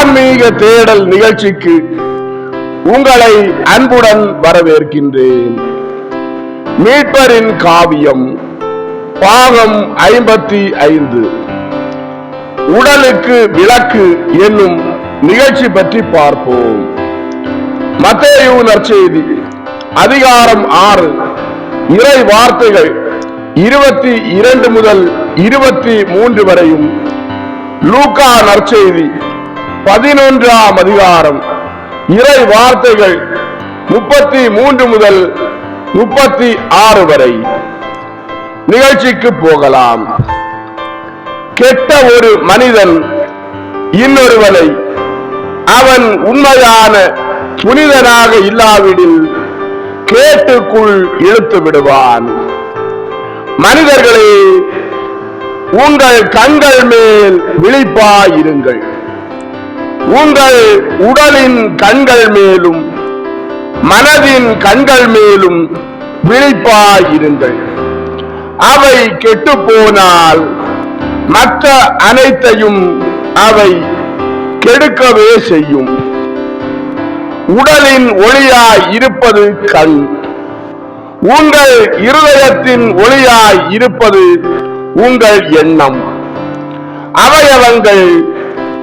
ஆன்மீக தேடல் நிகழ்ச்சிக்கு உங்களை அன்புடன் வரவேற்கின்றேன். மீட்பரின் காவியம் பாகம் ஐம்பத்தி ஐந்து. உடலுக்கு விளக்கு என்னும் நிகழ்ச்சி பற்றி பார்ப்போம். மத்தேயு நற்செய்தி அதிகாரம் ஆறு இறை வார்த்தைகள் இருபத்தி இரண்டு முதல் இருபத்தி மூன்று வரையும். லூகா நற்செய்தி பதினொன்றாம் அதிகாரம். இறை வார்த்தைகள் முப்பத்தி மூன்று முதல் முப்பத்தி ஆறு வரை. நிகழ்ச்சிக்கு போகலாம். கெட்ட ஒரு மனிதன் இன்னொருவனை அவன் உண்மையான புனிதனாக இல்லாவிடில் கேட்டுக்குள் இழுத்து விடுவான். மனிதர்களே உங்கள் கண்கள் மேல் விழிப்பாயிருங்கள். உங்கள் உடலின் கண்கள் மேலும் மனதின் கண்கள் மேலும் விழிப்பாயிருங்கள். அவை கெட்டு போனால் மற்ற அனைத்தையும் அவை கெடுக்கவே செய்யும். உடலின் ஒளியாய் இருப்பது கண். உங்கள் இருதயத்தின் ஒளியாய் இருப்பது உங்கள் எண்ணம். அவயவங்கள்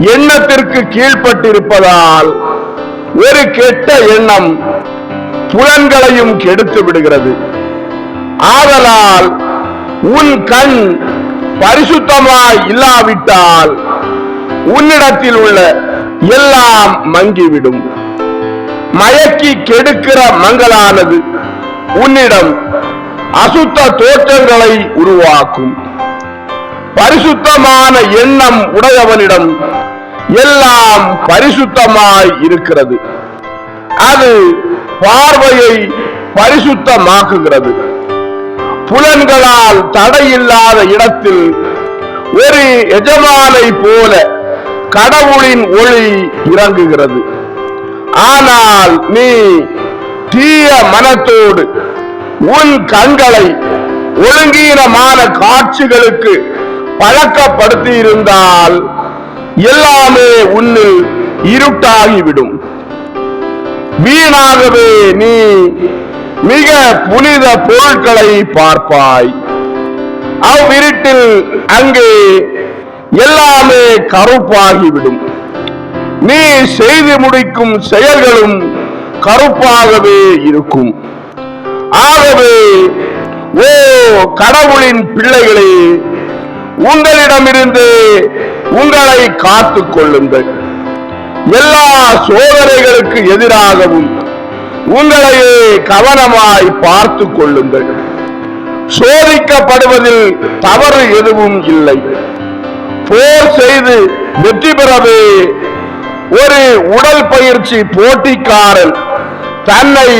எண்ணத்திற்கு கீழ்ப்பட்டிருப்பதால் ஒரு கெட்ட எண்ணம் புலன்களையும் கெடுத்து விடுகிறது. ஆதலால் உன் கண் பரிசுத்தமாய் இல்லாவிட்டால் உன்னிடத்தில் உள்ள எல்லாம் மங்கிவிடும். மயக்கி கெடுக்கிற மங்களானது உன்னிடம் அசுத்த தோற்றங்களை உருவாக்கும். பரிசுத்தமான எண்ணம் உடையவனிடம் எல்லாம் பரிசுத்தமாய் இருக்கிறது. அது பார்வையை பரிசுத்தமாக்குகிறது. புலன்களால் தடையில்லாத இடத்தில் ஒரு எஜமானை போல கடவுளின் ஒளி இறங்குகிறது. ஆனால் நீ தீய மனத்தோடு உன் கண்களை ஒழுங்கீனமான காட்சிகளுக்கு பழக்கப்படுத்தி இருந்தால் எல்லாமே உன்னில் இருட்டாகிவிடும். வீணாகவே நீ மிக புனித பொருட்களை பார்ப்பாய். அவ்விருட்டில் அங்கே எல்லாமே கருப்பாகிவிடும். நீ செய்து முடிக்கும் செயல்களும் கருப்பாகவே இருக்கும். ஆகவே ஓ கடவுளின் பிள்ளைகளே உங்களிடமிருந்து உங்களை காத்துக் கொள்ளுங்கள் எல்லா சோதனைகளுக்கு எதிராகவும் உங்களையே கவனமாய் பார்த்து கொள்ளுங்கள் சோதிக்கப்படுவதில் தவறு எதுவும் இல்லை. போர் செய்து வெற்றி பெறவே ஒரு உடல் பயிற்சி போட்டிக்காரன் தன்னை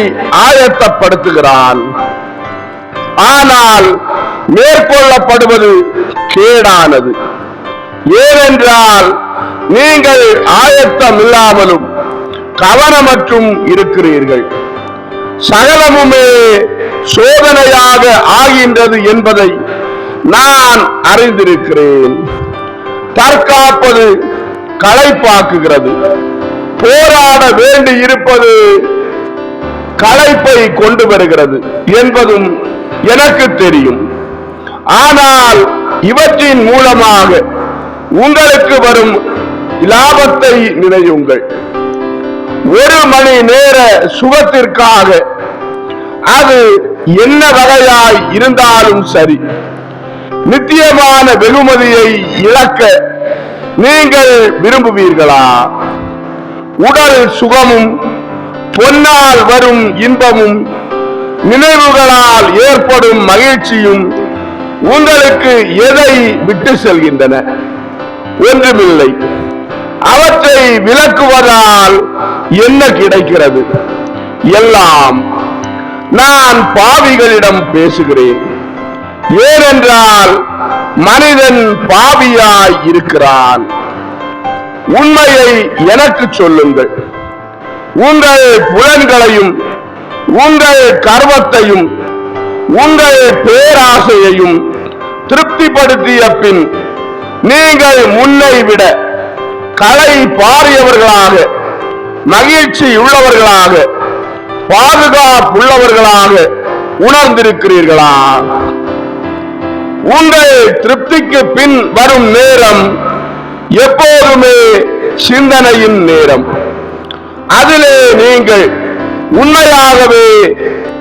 ஆயத்தப்படுத்துகிறான். ஆனால் மேற்கொள்ளப்படுவது கேடானது. ஏனென்றால் நீங்கள் ஆயத்தம் இல்லாமலும் கவனமற்றும் இருக்கிறீர்கள். சகலமுமே சோதனையாக ஆகின்றது என்பதை நான் அறிந்திருக்கிறேன். தற்காப்பது களைப்பாக்குகிறது. போராட வேண்டி இருப்பது களைப்பை கொண்டு வருகிறது என்பதும் எனக்கு தெரியும். ஆனால் இவற்றின் மூலமாக உங்களுக்கு வரும் லாபத்தை நினையுங்கள். ஒரு மணி நேர சுகத்திற்காக அது என்ன வகையாய் இருந்தாலும் சரி நித்தியமான வெகுமதியை இழக்க நீங்கள் விரும்புவீர்களா? உடல் சுகமும் பொன்னால் வரும் இன்பமும் நினைவுகளால் ஏற்படும் மகிழ்ச்சியும் உங்களுக்கு எதை விட்டு செல்கின்றன? ஒன்றுமில்லை. அவற்றை விளக்குவதால் என்ன கிடைக்கிறது? எல்லாம் நான் பாவிகளிடம் பேசுகிறேன். ஏனென்றால் மனிதன் பாவியாய் இருக்கிறான். உண்மையை எனக்கு சொல்லுங்கள். உங்கள் புலன்களையும் உங்கள் கர்வத்தையும் உங்கள் பேராசையையும் திருப்திப்படுத்திய பின் நீங்கள் முன்னை விட களை பாரியவர்களாக மகிழ்ச்சி உள்ளவர்களாக பாதுகாப்புள்ளவர்களாக உணர்ந்திருக்கிறீர்களா? உங்கள் திருப்திக்கு பின் வரும் நேரம் எப்போதுமே சிந்தனையின் நேரம். அதிலே நீங்கள் உண்மையாகவே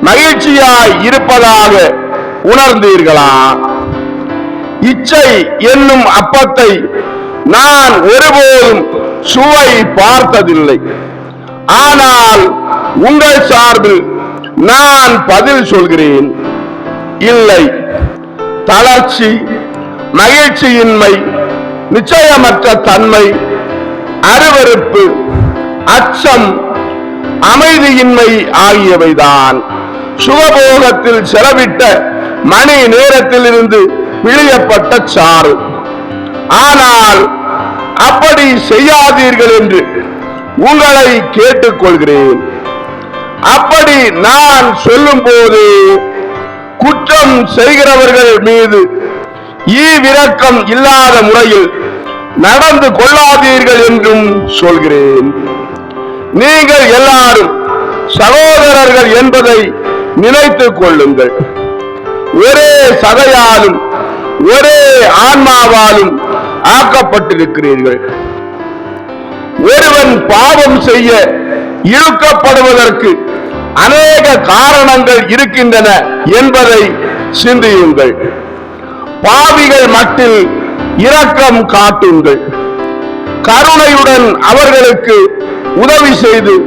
மகிழ்ச்சியாய் இருப்பதாக உணர்ந்தீர்களா? இச்சை என்னும் அப்பத்தை நான் ஒருபோதும் சுவை பார்த்ததில்லை. ஆனால் உங்கள் சார்பில் நான் பதில் சொல்கிறேன். இல்லை. தளர்ச்சி மகிழ்ச்சியின்மை நிச்சயமற்ற தன்மை அருவருப்பு அச்சம் அமைதியின்மை ஆகியவைதான். சுகபோகத்தில் செலவிட்ட மணி நேரத்திலிருந்து பிழியப்பட்ட சாறு ஆனால் அப்படி செய்யாதீர்கள் என்று உங்களை கேட்டுக்கொள்கிறேன். அப்படி நான் சொல்லும் போது குற்றம் செய்கிறவர்கள் மீது ஈவிரக்கம் இல்லாத முறையில் நடந்து கொள்ளாதீர்கள் என்றும் சொல்கிறேன். நீங்கள் எல்லாரும் சகோதரர்கள் என்பதை நினைத்துக் கொள்ளுங்கள். ஒரே சதையாலும் ஒரே ஆன்மாவாலும் ஆக்கப்பட்டிருக்கிறீர்கள். ஒருவன் பாவம் செய்ய இழுக்கப்படுவதற்கு அநேக காரணங்கள் இருக்கின்றன என்பதை சிந்தியுங்கள். பாவிகள் மட்டில் இரக்கம் காட்டுங்கள். கருணையுடன் அவர்களுக்கு உதவி செய்து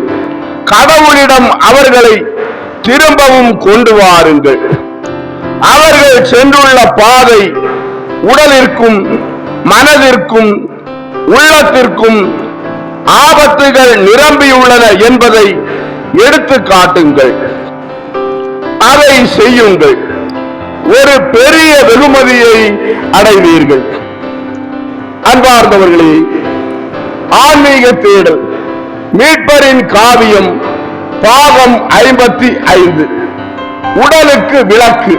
கடவுளிடம் அவர்களை திரும்பவும் கொண்டு வாருங்கள். அவர்கள் சென்றுள்ள பாதை உடலிற்கும் மனதிற்கும் உள்ளத்திற்கும் ஆபத்துகள் நிரம்பியுள்ளன என்பதை எடுத்து காட்டுங்கள். அதை செய்யுங்கள். ஒரு பெரிய வெகுமதியை அடைவீர்கள். அன்பார்ந்தவர்களே ஆன்மீக தேடல் மீட்பரின் காவியம் பாகம் ஐம்பத்தி ஐந்து உடலுக்கு விளக்கு.